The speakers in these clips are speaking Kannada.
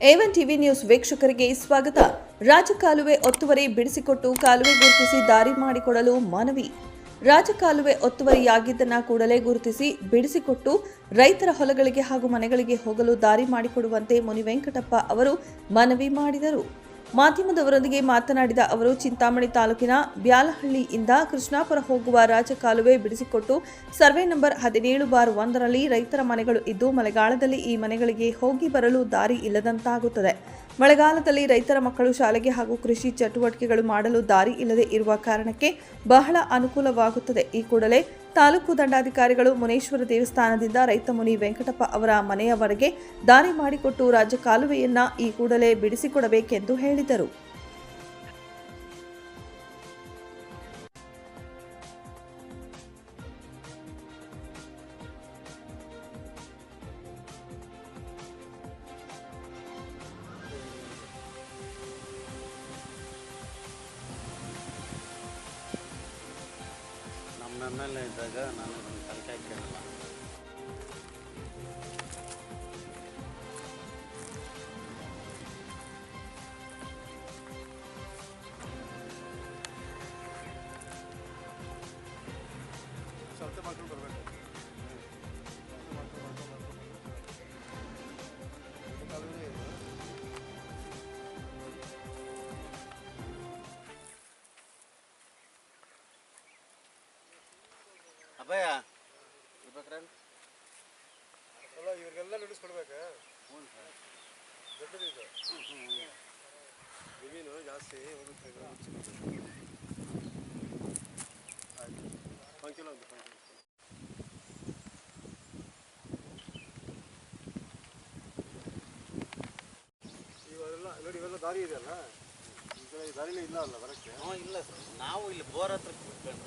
ಏವನ್ ಟಿವಿ ನ್ಯೂಸ್ ವೀಕ್ಷಕರಿಗೆ ಸ್ವಾಗತ. ರಾಜಕಾಲುವೆ ಒತ್ತುವರಿ ಬಿಡಿಸಿಕೊಟ್ಟು ಕಾಲುವೆ ಗುರುತಿಸಿ ದಾರಿ ಮಾಡಿಕೊಡಲು ಮನವಿ. ರಾಜಕಾಲುವೆ ಒತ್ತುವರಿಯಾಗಿದ್ದನ್ನ ಕೂಡಲೇ ಗುರುತಿಸಿ ಬಿಡಿಸಿಕೊಟ್ಟು ರೈತರ ಹೊಲಗಳಿಗೆ ಹಾಗೂ ಮನೆಗಳಿಗೆ ಹೋಗಲು ದಾರಿ ಮಾಡಿಕೊಡುವಂತೆ ಮುನಿ ವೆಂಕಟಪ್ಪ ಅವರು ಮನವಿ ಮಾಡಿದರು. ಮಾಧ್ಯಮದವರೊಂದಿಗೆ ಮಾತನಾಡಿದ ಅವರು, ಚಿಂತಾಮಣಿ ತಾಲೂಕಿನ ಬ್ಯಾಲಹಳ್ಳಿಯಿಂದ ಕೃಷ್ಣಾಪುರ ಹೋಗುವ ರಾಜಕಾಲುವೆ ಬಿಡಿಸಿಕೊಟ್ಟು ಸರ್ವೆ ನಂಬರ್ ಹದಿನೇಳು ಬಾರ್ ಒಂದರಲ್ಲಿ ರೈತರ ಮನೆಗಳು ಇದ್ದು, ಮಳೆಗಾಲದಲ್ಲಿ ಈ ಮನೆಗಳಿಗೆ ಹೋಗಿ ಬರಲು ದಾರಿ ಇಲ್ಲದಂತಾಗುತ್ತದೆ. ಮಳೆಗಾಲದಲ್ಲಿ ರೈತರ ಮಕ್ಕಳು ಶಾಲೆಗೆ ಹಾಗೂ ಕೃಷಿ ಚಟುವಟಿಕೆಗಳು ಮಾಡಲು ದಾರಿ ಇಲ್ಲದೆ ಇರುವ ಕಾರಣಕ್ಕೆ ಬಹಳ ಅನುಕೂಲವಾಗುತ್ತದೆ. ಈ ಕೂಡಲೇ ತಾಲೂಕು ದಂಡಾಧಿಕಾರಿಗಳು ಮುನೇಶ್ವರ ದೇವಸ್ಥಾನದಿಂದ ರೈತ ಮುನಿ ವೆಂಕಟಪ್ಪ ಅವರ ಮನೆಯವರೆಗೆ ದಾರಿ ಮಾಡಿಕೊಟ್ಟು ರಾಜ್ಯ ಕಾಲುವೆಯನ್ನ ಈ ಕೂಡಲೇ ಬಿಡಿಸಿಕೊಡಬೇಕೆಂದು ಹೇಳಿದರು. ಎಂ ಎಲ್ ಎ ಇದ್ದಾಗ ನಾನು ನನ್ನ ತಲೆಕಾಯಿ ಕೇಳಲ್ಲ. ಅಭಯ ಇರ್ಬೇಕ್ರೆ ಅಲ್ಲ ಇವ್ರಿಗೆಲ್ಲ ನಡೆಸ್ಕೊಡ್ಬೇಕಾ ಹ್ಞೂ ಸರ್. ದೊಡ್ಡದಿದೆ ಜಾಸ್ತಿ ಹೋಗುತ್ತೆ. ಆಯ್ತು. ಒಂದು ಪಂಕಿಲ ಇವೆಲ್ಲ ನೋಡಿ ಇವೆಲ್ಲ ದಾರಿ ಇದೆಯಲ್ಲ? ಈ ಕಡೆ ದಾರಿನೇ ಇಲ್ಲ ಅಲ್ಲ ಬರಕ್ಕೆ? ಹ್ಞೂ ಇಲ್ಲ ಸರ್. ನಾವು ಇಲ್ಲಿ ಬೋರ್ ಹತ್ರ ಕೂತ್ಕೊಂಡು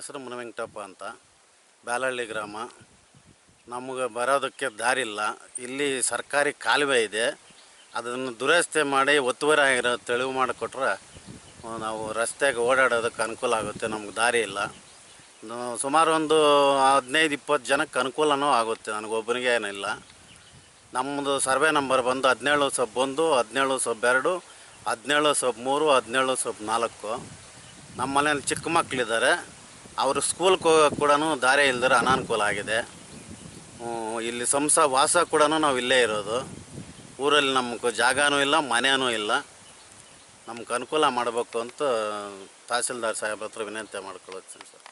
ಹೆಸರು ಮುನವೆಂಕಟಪ್ಪ ಅಂತ. ಬ್ಯಾಲಹಳ್ಳಿ ಗ್ರಾಮ. ನಮಗೆ ಬರೋದಕ್ಕೆ ದಾರಿ ಇಲ್ಲ. ಇಲ್ಲಿ ಸರ್ಕಾರಿ ಕಾಲುವೆ ಇದೆ. ಅದನ್ನು ದುರಸ್ತಿ ಮಾಡಿ ಒತ್ತುವರಿ ಆಗಿರೋ ತೆಳುವು ಮಾಡಿಕೊಟ್ರೆ ನಾವು ರಸ್ತೆಗೆ ಓಡಾಡೋದಕ್ಕೆ ಅನುಕೂಲ ಆಗುತ್ತೆ. ನಮ್ಗೆ ದಾರಿ ಇಲ್ಲ. ಸುಮಾರು ಒಂದು ಹದಿನೈದು, ಇಪ್ಪತ್ತು ಜನಕ್ಕೆ ಅನುಕೂಲನೂ ಆಗುತ್ತೆ. ನನಗೊಬ್ಬನಿಗೆ ಏನಿಲ್ಲ. ನಮ್ಮದು ಸರ್ವೆ ನಂಬರ್ ಬಂದು ಹದಿನೇಳು ಸಬ್ ಒಂದು, ಹದಿನೇಳು ಸಬ್ ಎರಡು, ಹದಿನೇಳು ಸಬ್ ಮೂರು, ಹದಿನೇಳು ಸಬ್ ನಾಲ್ಕು. ನಮ್ಮ ಮನೇಲಿ ಚಿಕ್ಕ ಮಕ್ಕಳಿದ್ದಾರೆ ಅವರು ಸ್ಕೂಲ್ಗೆ ಹೋಗೋಕೆ ಕೂಡ ದಾರಿ ಇಲ್ದಿರೋ ಅನಾನುಕೂಲ ಆಗಿದೆ. ಇಲ್ಲಿ ಸಂಸ ವಾಸ ಕೂಡ ನಾವು ಇಲ್ಲೇ ಇರೋದು. ಊರಲ್ಲಿ ನಮ್ಗೆ ಜಾಗನೂ ಇಲ್ಲ ಮನೆಯೂ ಇಲ್ಲ. ನಮ್ಗೆ ಅನುಕೂಲ ಮಾಡಬೇಕು ಅಂತ ತಹಸೀಲ್ದಾರ್ ಸಾಹೇಬ್ರ ಹತ್ರ ವಿನಂತಿ ಮಾಡ್ಕೊಳ್ತೀನಿ ಸರ್.